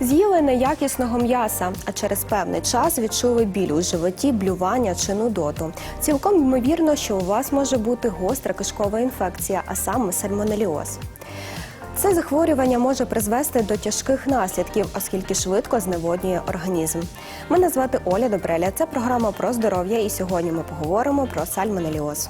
З'їли неякісного м'яса, а через певний час відчули біль у животі, блювання чи нудоту. Цілком ймовірно, що у вас може бути гостра кишкова інфекція, а саме сальмонеліоз. Це захворювання може призвести до тяжких наслідків, оскільки швидко зневоднює організм. Мене звати Оля Добреля. Це програма про здоров'я, і сьогодні ми поговоримо про сальмонеліоз.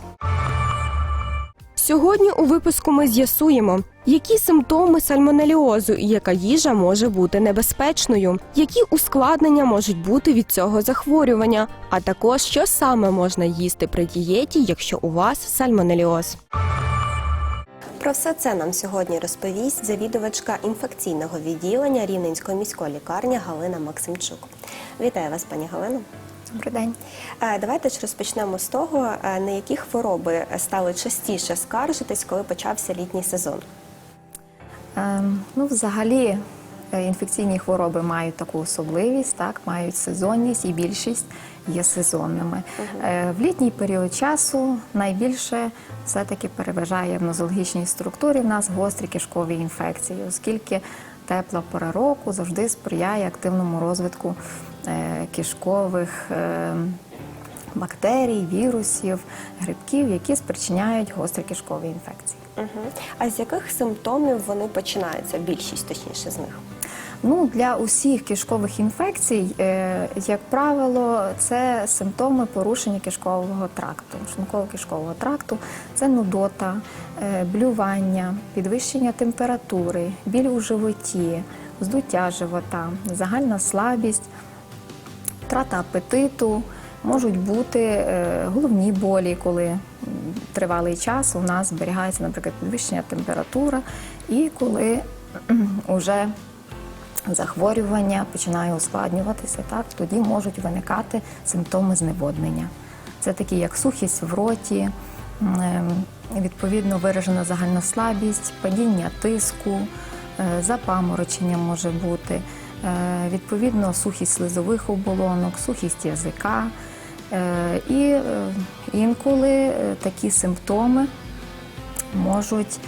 Сьогодні у випуску ми з'ясуємо, які симптоми сальмонеліозу і яка їжа може бути небезпечною, які ускладнення можуть бути від цього захворювання, а також що саме можна їсти при дієті, якщо у вас сальмонеліоз. Про все це нам сьогодні розповість завідувачка інфекційного відділення Рівненської міської лікарні Галина Максимчук. Вітаю вас, пані Галино. Добрий день. Е, Давайте ж розпочнемо з того, е, на які хвороби стали частіше скаржитись, коли почався літній сезон. Ем, ну, взагалі, е, інфекційні хвороби мають таку особливість, так, мають сезонність і більшість є сезонними. Е, в літній період часу найбільше все-таки переважає в нозологічній структурі в нас гострі кишкові інфекції, оскільки тепла пора року завжди сприяє активному розвитку е, кишкових. е, Бактерій, вірусів, грибків, які спричиняють гострі кишкові інфекції. Угу. А з яких симптомів вони починаються? Більшість точніше з них. Ну, для усіх кишкових інфекцій, е, як правило, це симптоми порушення кишкового тракту, шлунково-кишкового тракту, це нудота, е, блювання, підвищення температури, біль у животі, здуття живота, загальна слабість, втрата апетиту, можуть бути е, головні болі, коли тривалий час у нас зберігається, наприклад, підвищення температура, і коли вже захворювання починає ускладнюватися, так тоді можуть виникати симптоми зневоднення. Це такі, як сухість в роті, ем, відповідно виражена загальна слабість, падіння тиску, е, запаморочення може бути, е, відповідно сухість слизових оболонок, сухість язика. Е, І інколи такі симптоми можуть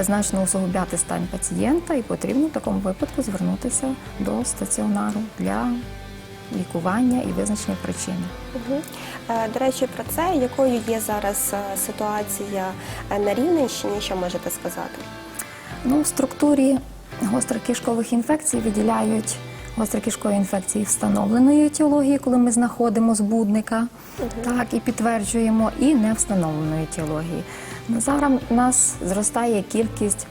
значно усугубляти стан пацієнта, і потрібно в такому випадку звернутися до стаціонару для лікування і визначення причини. Угу. До речі, про це, якою є зараз е, ситуація на Рівненщині, що можете сказати? Ну, в структурі гострокишкових інфекцій виділяють гострокишкові інфекції встановленої етіології, коли ми знаходимо збудника, так і підтверджуємо, і невстановленої етіології. Зараз у нас зростає кількість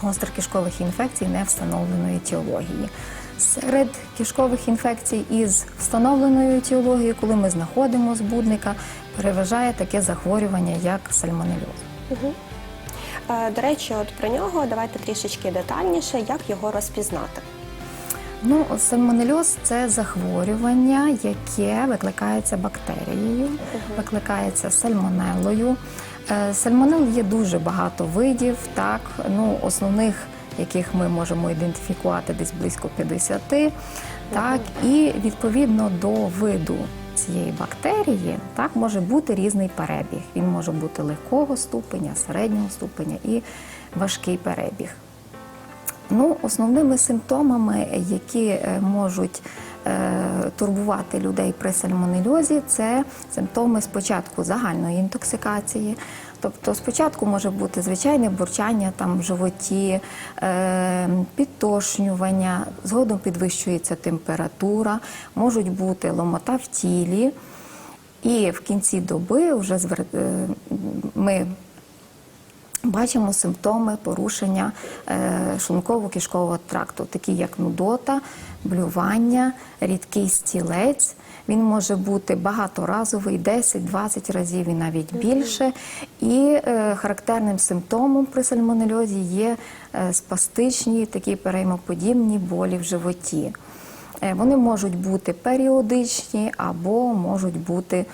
гострокишкових інфекцій невстановленої етіології. Серед кишкових інфекцій із встановленою етіологією, коли ми знаходимо збудника, переважає таке захворювання, як сальмонельоз. Угу. До речі, от про нього давайте трішечки детальніше, як його розпізнати. Ну, сальмонельоз – це захворювання, яке викликається бактерією, викликається сальмонелою. Е, Сальмонел є дуже багато видів, так, ну, основних, яких ми можемо ідентифікувати десь близько 50, так, і відповідно до виду цієї бактерії так, може бути різний перебіг. Він може бути легкого ступеня, середнього ступеня і важкий перебіг. Ну, основними симптомами, які е, можуть е, турбувати людей при сальмонельозі, це симптоми спочатку загальної інтоксикації. Тобто спочатку може бути звичайне бурчання там в животі, е, підтошнювання, згодом підвищується температура, можуть бути ломота в тілі. І в кінці доби вже ми бачимо симптоми порушення е, шлунково-кишкового тракту, такі як нудота, блювання, рідкий стілець. Він може бути багаторазовий, 10-20 разів і навіть більше. І е, характерним симптомом при сальмонельозі є е, спастичні, такі переймоподібні болі в животі. Вони можуть бути періодичні або можуть бути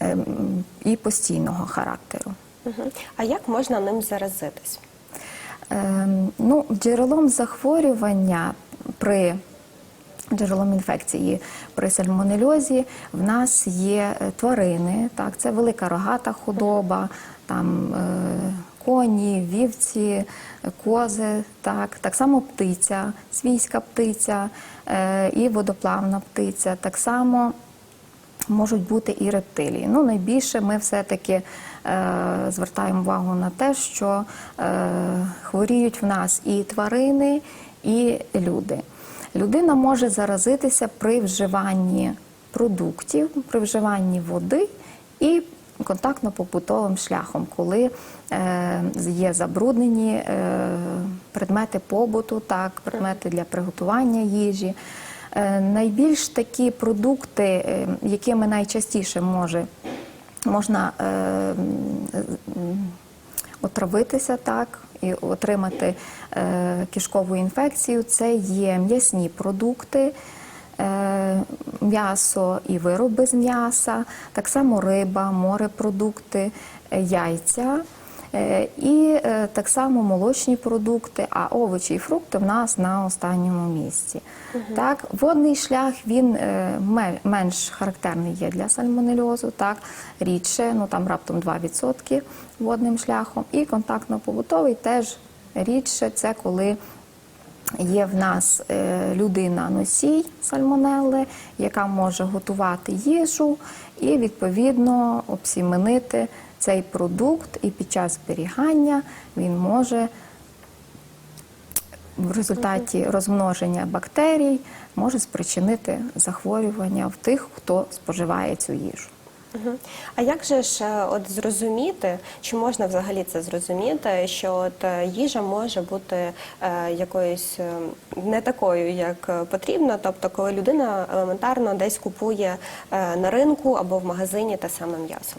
ем, і постійного характеру. А як можна ним заразитись? Ем, Ну, джерелом захворювання при Джерелом інфекції при сальмонельозі в нас є е, тварини, так, це велика рогата худоба, там е, коні, вівці, е, кози, так, так само птиця, свійська птиця е, і водоплавна птиця. Так само можуть бути і рептилії. Ну, найбільше ми все-таки е, звертаємо увагу на те, що е, хворіють в нас і тварини, і люди. Людина може заразитися при вживанні продуктів, при вживанні води і контактно-побутовим шляхом, коли е, є забруднені е, предмети побуту, так, предмети для приготування їжі. Е, Найбільш такі продукти, е, якими найчастіше може, можна е, отравитися так, і отримати е, кишкову інфекцію, це є м'ясні продукти. е, М'ясо і вироби з м'яса, так само риба, морепродукти, яйця, І е, так само молочні продукти, а овочі і фрукти в нас на останньому місці. Так, водний шлях він е, менш характерний є для сальмонельозу, так, рідше, ну там раптом 2% водним шляхом. І контактно-побутовий теж рідше, це коли Є в нас е, людина-носій сальмонелли, яка може готувати їжу і відповідно обсіменити цей продукт, і під час зберігання він може в результаті розмноження бактерій може спричинити захворювання в тих, хто споживає цю їжу. А як же ж е, от зрозуміти, чи можна взагалі це зрозуміти, що от е, їжа може бути е, якоюсь е, не такою, як потрібно, тобто коли людина елементарно десь купує е, на ринку або в магазині те саме м'ясо?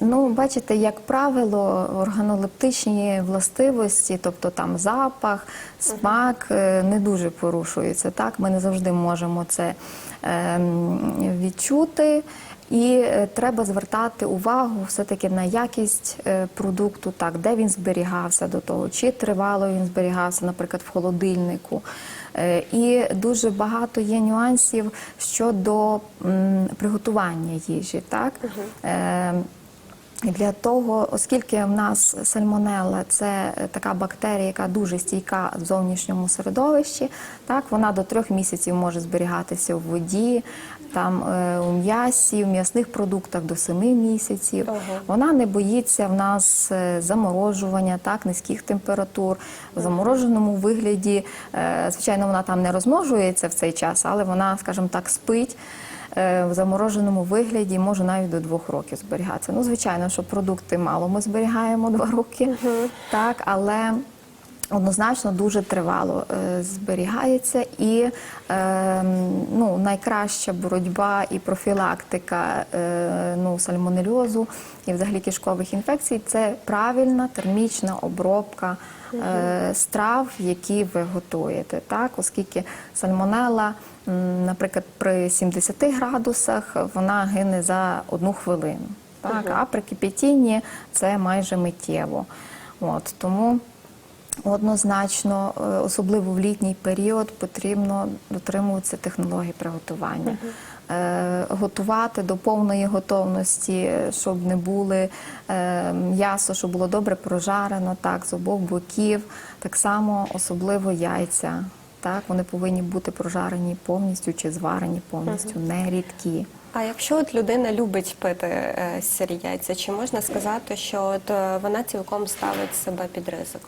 Ну, бачите, як правило, органолептичні властивості, тобто там запах, смак е, не дуже порушуються. Так, ми не завжди можемо це ем, відчути. І е, треба звертати увагу все-таки на якість е, продукту, так, де він зберігався до того, чи тривало він зберігався, наприклад, в холодильнику. І дуже багато є нюансів щодо приготування їжі. Так? І Для того, оскільки в нас сальмонелла це е, така бактерія, яка дуже стійка в зовнішньому середовищі, так вона до трьох місяців може зберігатися в воді, там е, у м'ясі, в м'ясних продуктах до семи місяців. Ага. Вона не боїться в нас е, заморожування, так низьких температур. В замороженому вигляді, звичайно, вона там не розмножується в цей час, але вона, скажімо так, спить. Е, В замороженому вигляді може навіть до двох років зберігатися. Ну, звичайно, що продукти мало ми зберігаємо два роки, так, але однозначно дуже тривало е, зберігається і е, ну, найкраща боротьба і профілактика ну, сальмонельозу і взагалі кишкових інфекцій це правильна термічна обробка страв, які ви готуєте. Так? Оскільки сальмонелла, м, наприклад, при 70 градусах вона гине за одну хвилину. Так? А при кипятінні це майже миттєво. От, тому Однозначно, е, особливо в літній період, потрібно дотримуватися технології приготування. Е, Готувати до повної готовності, щоб не були е, м'ясо, щоб було добре прожарено, так, з обох боків. Так само особливо яйця. Так, вони повинні бути прожарені повністю чи зварені повністю, не рідкі. А якщо от людина любить пити е, сирі яйця, чи можна сказати, що от е, вона цілком ставить себе під ризик?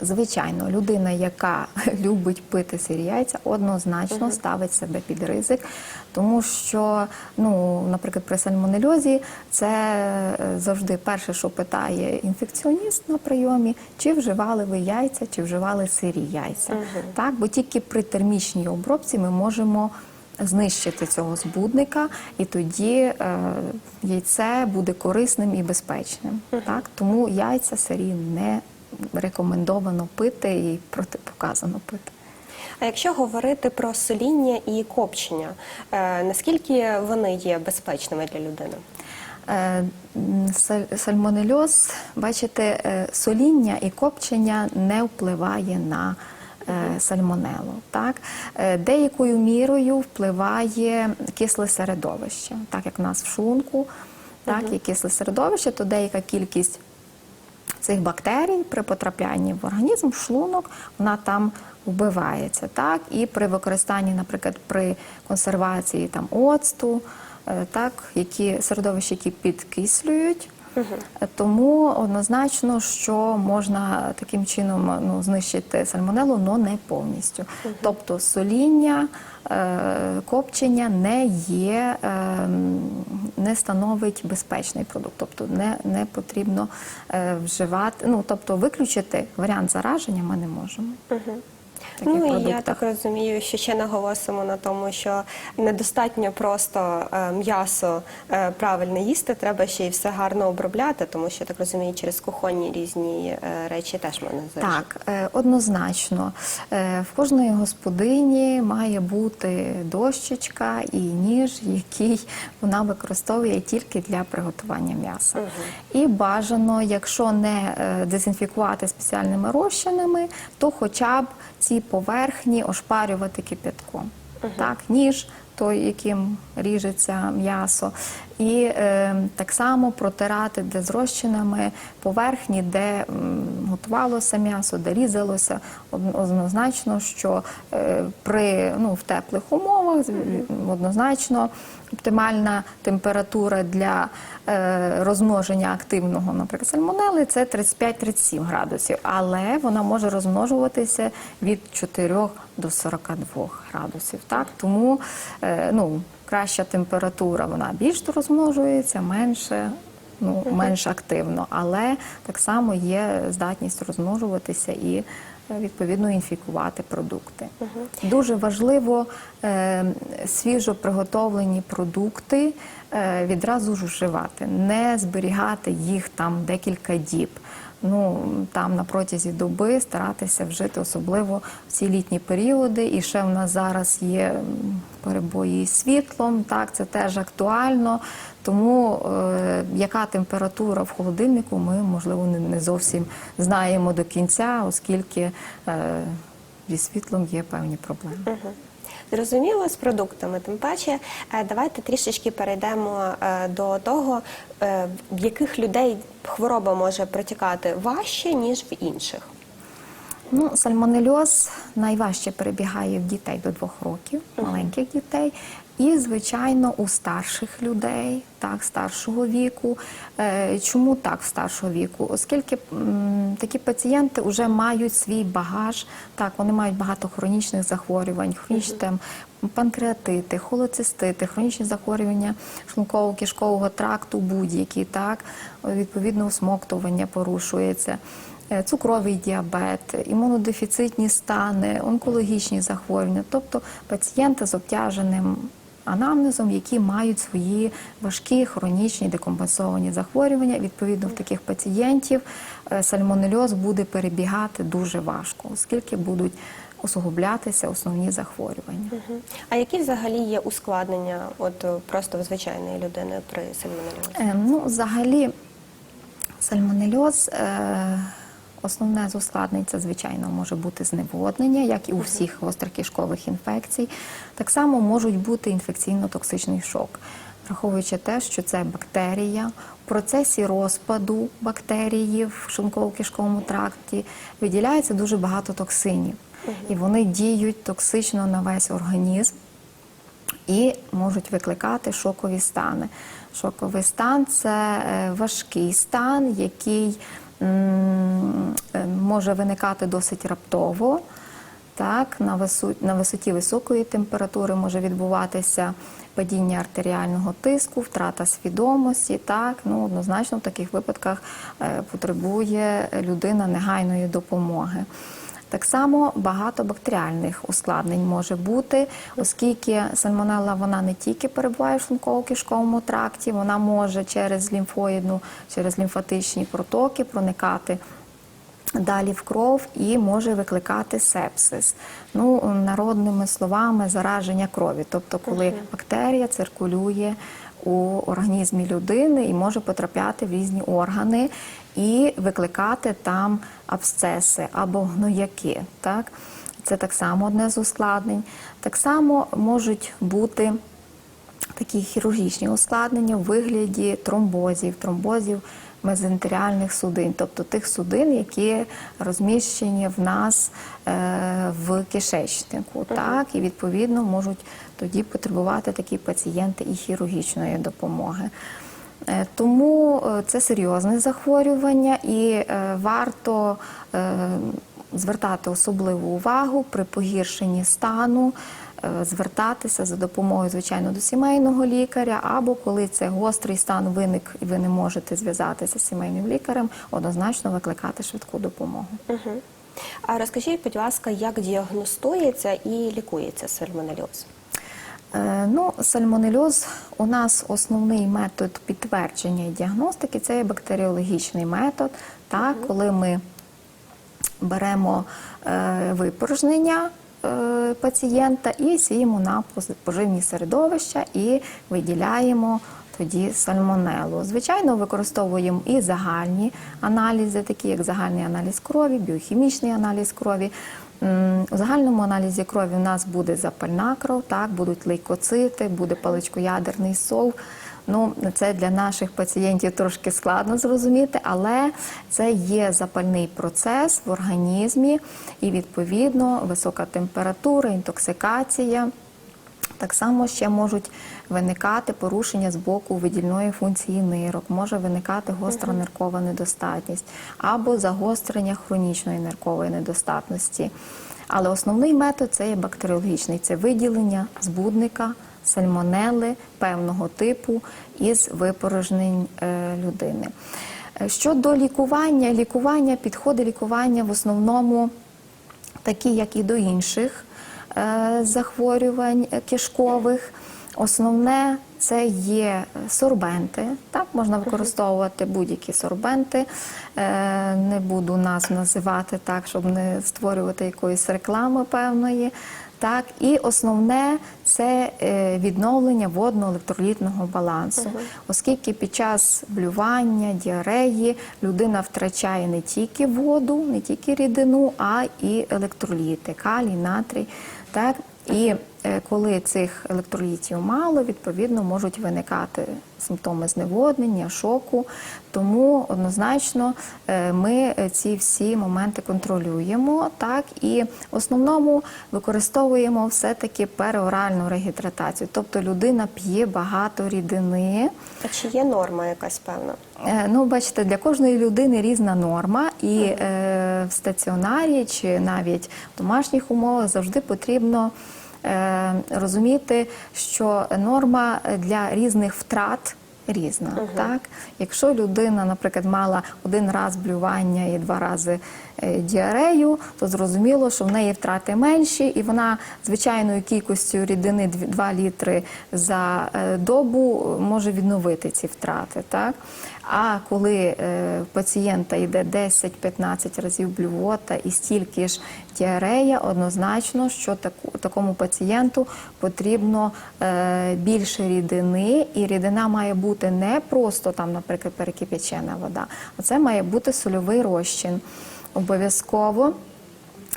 Звичайно, людина, яка любить пити сирі яйця, однозначно ставить себе під ризик, тому що, ну, наприклад, при сальмонельозі це е, завжди перше, що питає інфекціоніст на прийомі, чи вживали ви яйця, чи вживали сирі яйця. Так, бо тільки при термічній обробці ми можемо. Знищити цього збудника, і тоді е, яйце буде корисним і безпечним. Так? Тому яйця сирі не рекомендовано пити і протипоказано пити. А якщо говорити про соління і копчення, е, наскільки вони є безпечними для людини? Е, Сальмонельоз, бачите, е, соління і копчення не впливає на сальмонелу. Так? Деякою мірою впливає кисле середовище, так як в нас в шлунку, так, є кисле середовище, то деяка кількість цих бактерій при потраплянні в організм, в шлунок, вона там вбивається. Так? І при використанні, наприклад, при консервації там, оцту, е, так, які середовища, які підкислюють. Тому однозначно, що можна таким чином ну, знищити сальмонелу, але не повністю. Тобто соління, е, копчення не є, е, не становить безпечний продукт. Тобто не, не потрібно е, вживати, ну тобто виключити варіант зараження ми не можемо. в таких Ну і я так розумію, що ще наголосимо на тому, що недостатньо просто е, м'ясо е, правильно їсти, треба ще й все гарно обробляти, тому що так розумію, через кухонні різні е, речі теж можна заражати. Так, е, однозначно. Е, В кожної господині має бути дощечка і ніж, який вона використовує тільки для приготування м'яса. І бажано, якщо не е, дезінфікувати спеціальними розчинами, то хоча б ці поверхні ошпарювати кипятком. Так, ніж той, яким ріжеться м'ясо, і е, так само протирати де з розчинами поверхні, де м, готувалося м'ясо, де різалося. Однозначно, що е, при ну, в теплих умовах однозначно оптимальна температура для е, розмноження активного, наприклад, сальмонели це 35-37 градусів, але вона може розмножуватися від 4 до 42 градусів. Так? Тому е, ну, краща температура вона більш розмножується, менше. Ну, менш активно, але так само є здатність розмножуватися і відповідно інфікувати продукти. Дуже важливо е, свіжо приготовлені продукти е, відразу ж вживати, не зберігати їх там декілька діб. Ну там на протязі доби старатися вжити, особливо в ці літні періоди. І ще в нас зараз є перебої із світлом. Так, це теж актуально. Тому е, яка температура в холодильнику, ми можливо не, зовсім знаємо до кінця, оскільки е, зі світлом є певні проблеми. Зрозуміло з продуктами. Тим паче, е, давайте трішечки перейдемо е, до того, е, в яких людей хвороба може протікати важче ніж в інших. Ну, сальмонельоз найважче перебігає в дітей до двох років, маленьких дітей. І, звичайно, у старших людей, так, старшого віку. Е, Чому так в старшого віку? Оскільки м, такі пацієнти вже мають свій багаж, так, вони мають багато хронічних захворювань, хронічні там панкреатити, холоцистити, хронічні захворювання шлунково-кишкового тракту будь-які, так, відповідно, усмоктування порушується. Е, цукровий діабет, імунодефіцитні стани, онкологічні захворювання, тобто пацієнти з обтяженим анамнезом, які мають свої важкі хронічні декомпенсовані захворювання. Відповідно, в таких пацієнтів е, сальмонельоз буде перебігати дуже важко, оскільки будуть усугублятися основні захворювання. Мгм. А які взагалі є ускладнення, от е, просто в звичайної людини при сальмонельозі? Е, Ну, взагалі, сальмонельоз. Е- Основне з ускладнень це, звичайно, може бути зневоднення, як і у всіх гострих кишкових інфекцій. Так само можуть бути інфекційно-токсичний шок, враховуючи те, що це бактерія. В процесі розпаду бактерії в шлунково-кишковому тракті виділяється дуже багато токсинів, і вони діють токсично на весь організм і можуть викликати шокові стани. Шоковий стан це е, важкий стан, який може виникати досить раптово. Так, на, вису, на висоті високої температури може відбуватися падіння артеріального тиску, втрата свідомості. Так, ну однозначно в таких випадках е, потребує людина негайної допомоги. Так само багато бактеріальних ускладнень може бути, оскільки сальмонелла вона не тільки перебуває в шлунково-кишковому тракті, вона може через лімфоїдну, через лімфатичні протоки проникати далі в кров і може викликати сепсис. Ну, народними словами, зараження крові. Тобто, коли бактерія циркулює у організмі людини і може потрапляти в різні органи і викликати там абсцеси або гнояки. Так? Це так само одне з ускладнень. Так само можуть бути такі хірургічні ускладнення в вигляді тромбозів, тромбозів мезентеріальних судин, тобто тих судин, які розміщені в нас е, в кишечнику. Так, і відповідно можуть тоді потребувати такі пацієнти і хірургічної допомоги. Е, Тому е, це серйозне захворювання і варто звертати особливу увагу при погіршенні стану, звертатися за допомогою, звичайно, до сімейного лікаря, або коли це гострий стан виник і ви не можете зв'язатися з сімейним лікарем, однозначно викликати швидку допомогу. Угу. А розкажіть, будь ласка, як діагностується і лікується сальмонельоз? Е, Ну, сальмонельоз у нас основний метод підтвердження і діагностики це є бактеріологічний метод. Так, коли ми беремо е, випорожнення е, пацієнта і сіємо на поживні середовища і виділяємо тоді сальмонелу. Звичайно, використовуємо і загальні аналізи, такі як загальний аналіз крові, біохімічний аналіз крові. У загальному аналізі крові у нас буде запальна кров, так, будуть лейкоцити, буде паличкоядерний сов. Ну, це для наших пацієнтів трошки складно зрозуміти, але це є запальний процес в організмі і, відповідно, висока температура, інтоксикація. Так само ще можуть виникати порушення з боку видільної функції нирок, може виникати гостра ниркова недостатність або загострення хронічної ниркової недостатності. Але основний метод це є бактеріологічний це виділення збудника, сальмонели певного типу із випорожнень е, людини. Е, Щодо лікування, лікування, підходи лікування в основному такі, як і до інших е, захворювань кишкових. Основне це є сорбенти. Так, можна використовувати будь-які сорбенти. Е, Не буду нас називати так, щоб не створювати якоїсь реклами певної. Так, і основне це е, відновлення водно-електролітного балансу, оскільки під час блювання, діареї людина втрачає не тільки воду, не тільки рідину, а і електроліти, калій, натрій. Так? І е, коли цих електролітів мало, відповідно можуть виникати симптоми зневоднення, шоку. Тому однозначно е, ми е, ці всі моменти контролюємо, так і в основному використовуємо все-таки переоральну регідратацію, тобто людина п'є багато рідини. А чи є норма якась певна? Е, Ну, бачите, для кожної людини різна норма, і е, в стаціонарі чи навіть в домашніх умовах завжди потрібно е, розуміти, що норма для різних втрат. Різна, так? Якщо людина, наприклад, мала один раз блювання і два рази е, діарею, то зрозуміло, що в неї втрати менші, і вона звичайною кількістю рідини 2 літри за е, добу може відновити ці втрати. Так? А коли е, в пацієнта йде 10-15 разів блювота і стільки ж діарея, однозначно, що таку, такому пацієнту потрібно е, більше рідини, і рідина має бути не просто там, наприклад, перекипячена вода, а це має бути сольовий розчин. Обов'язково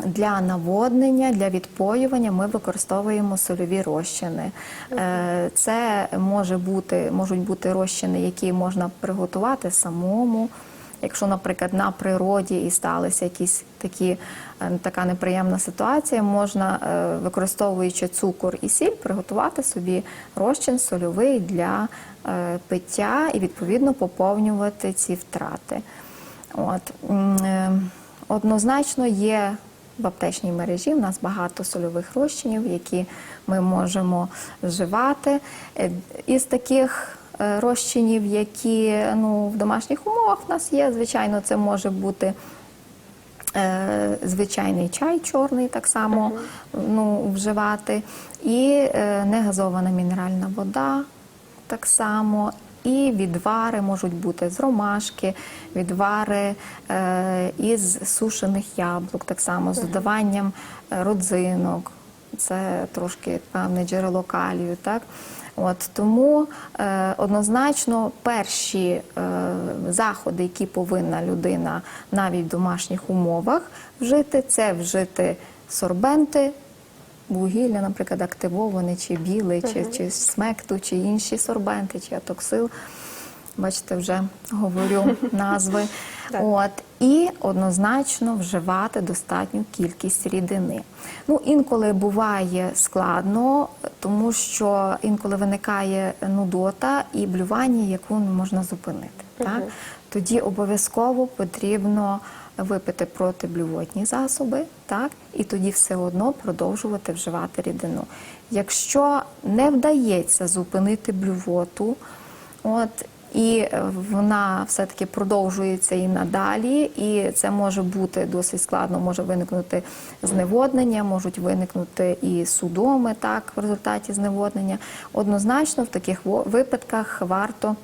для наводнення, для відпоювання ми використовуємо сольові розчини. Е, Це може бути, можуть бути розчини, які можна приготувати самому. Якщо, наприклад, на природі і сталися якісь такі е, така неприємна ситуація, можна, е, використовуючи цукор і сіль, приготувати собі розчин сольовий для пиття і відповідно поповнювати ці втрати. От однозначно є в аптечній мережі. У нас багато сольових розчинів, які ми можемо вживати. Е, Із таких е, розчинів, які ну, в домашніх умовах в нас є, звичайно, це може бути. е, Звичайний чай чорний так само ну, вживати, і е, негазована мінеральна вода так само, і відвари можуть бути з ромашки, відвари е, із сушених яблук, так само з додаванням е, родзинок. Це трошки певне джерело калію. Так? От, тому е, однозначно перші е, заходи, які повинна людина навіть в домашніх умовах вжити, це вжити сорбенти, вугілля, наприклад, активоване, чи білий, чи, чи смекту, чи інші сорбенти, чи атоксил. Бачите, вже говорю назви. От і однозначно вживати достатню кількість рідини. Ну інколи буває складно, тому що інколи виникає нудота і блювання, яку не можна зупинити. Так тоді обов'язково потрібно випити протиблювотні засоби, так і тоді все одно продовжувати вживати рідину. Якщо не вдається зупинити блювоту, от і вона все-таки продовжується і надалі, і це може бути досить складно, може виникнути зневоднення, можуть виникнути і судоми так в результаті зневоднення. Однозначно, в таких випадках варто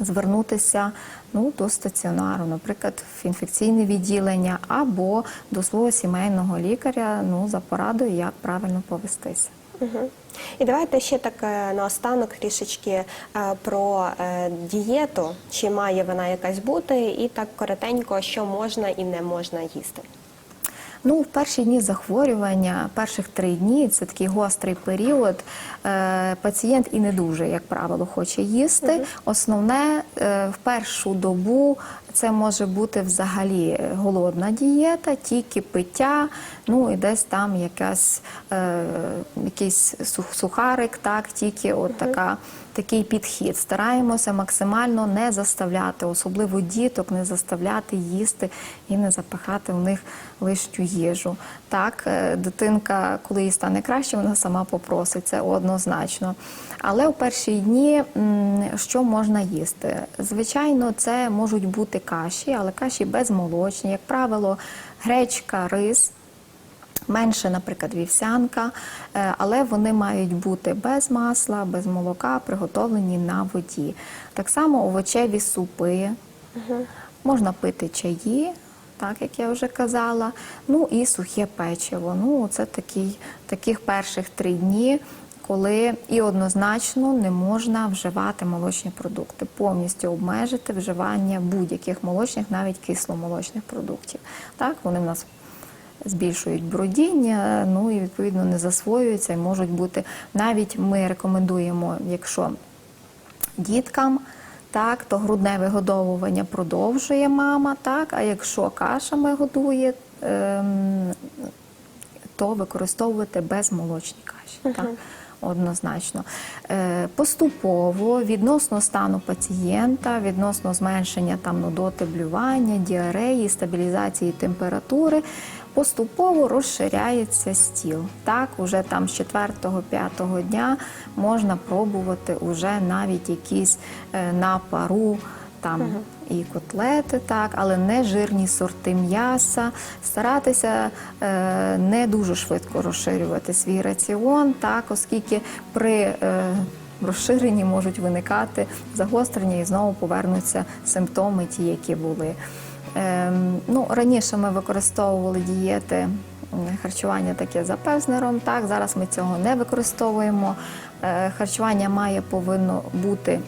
звернутися ну, до стаціонару, наприклад, в інфекційне відділення або до свого сімейного лікаря ну, за порадою, як правильно повестися. Мгм. І давайте ще так е, наостанок трішечки е, про е, дієту, чи має вона якась бути, і так коротенько, що можна і не можна їсти. Ну, в перші дні захворювання, перших три дні це такий гострий період. Е, пацієнт і не дуже, як правило, хоче їсти. Основне е, в першу добу це може бути взагалі голодна дієта, тільки пиття, ну і десь там якась, е, якийсь сухарик, так, тільки от така. Такий підхід стараємося максимально не заставляти, особливо діток, не заставляти їсти і не запихати в них лишню їжу. Так, е, дитинка, коли їй стане краще, вона сама попросить це однозначно. Але у перші дні що можна їсти? Звичайно, це можуть бути каші, але каші безмолочні, як правило, гречка, рис. Менше, наприклад, вівсянка, е, але вони мають бути без масла, без молока, приготовлені на воді. Так само овочеві супи, можна пити чаї, так як я вже казала. Ну і сухе печиво. Ну, це такий, таких перших три дні, коли і однозначно не можна вживати молочні продукти, повністю обмежити вживання будь-яких молочних, навіть кисломолочних продуктів. Так, вони в нас збільшують бродіння, ну і відповідно не засвоюються і можуть бути навіть ми рекомендуємо, якщо діткам. Так, то грудне вигодовування продовжує мама, так, а якщо кашами годує, ем, то використовувати безмолочні каші. Так, однозначно. Е, поступово відносно стану пацієнта, відносно зменшення там нудоти блювання, діареї, стабілізації температури. Поступово розширяється стіл. Так, уже там з 4-5 дня можна пробувати уже навіть якісь е, на пару там і котлети, так, але не жирні сорти м'яса. Старатися е, не дуже швидко розширювати свій раціон, так, оскільки при е, розширенні можуть виникати загострення і знову повернуться симптоми, ті, які були. Ем, ну, раніше ми використовували дієти харчування таке за певзнером. Так, зараз ми цього не використовуємо. Е, харчування має повинно бути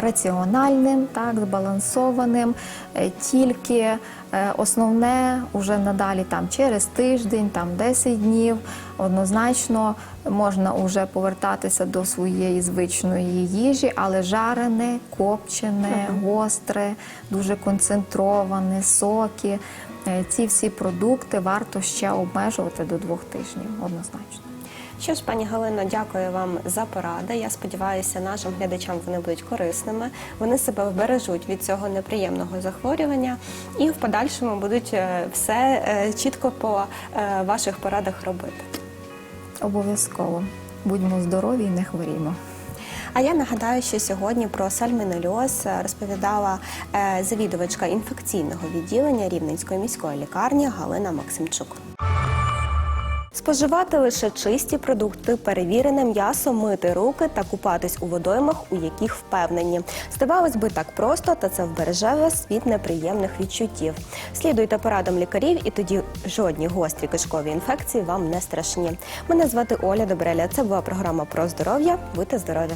раціональним, так, збалансованим. Е, Тільки е, основне уже надалі там через тиждень, там 10 днів однозначно можна вже повертатися до своєї звичної їжі, але жарене, копчене, гостре, дуже концентроване, соки. Е, Ці всі продукти варто ще обмежувати до двох тижнів, однозначно. Що ж, пані Галино, дякую вам за поради. Я сподіваюся, нашим глядачам вони будуть корисними. Вони себе вбережуть від цього неприємного захворювання і в подальшому будуть е, все е, чітко по е, ваших порадах робити. Обов'язково будьмо здорові і не хворімо. А я нагадаю, що сьогодні про сальмонельоз розповідала завідувачка інфекційного відділення Рівненської міської лікарні Галина Максимчук. Споживати лише чисті продукти, перевірене м'ясо, мити руки та купатись у водоймах, у яких впевнені. Здавалось би, так просто, та це вбереже вас від неприємних відчуттів. Слідуйте порадам лікарів, і тоді жодні гострі кишкові інфекції вам не страшні. Мене звати Оля Добреля. Це була програма про здоров'я. Будьте здорові!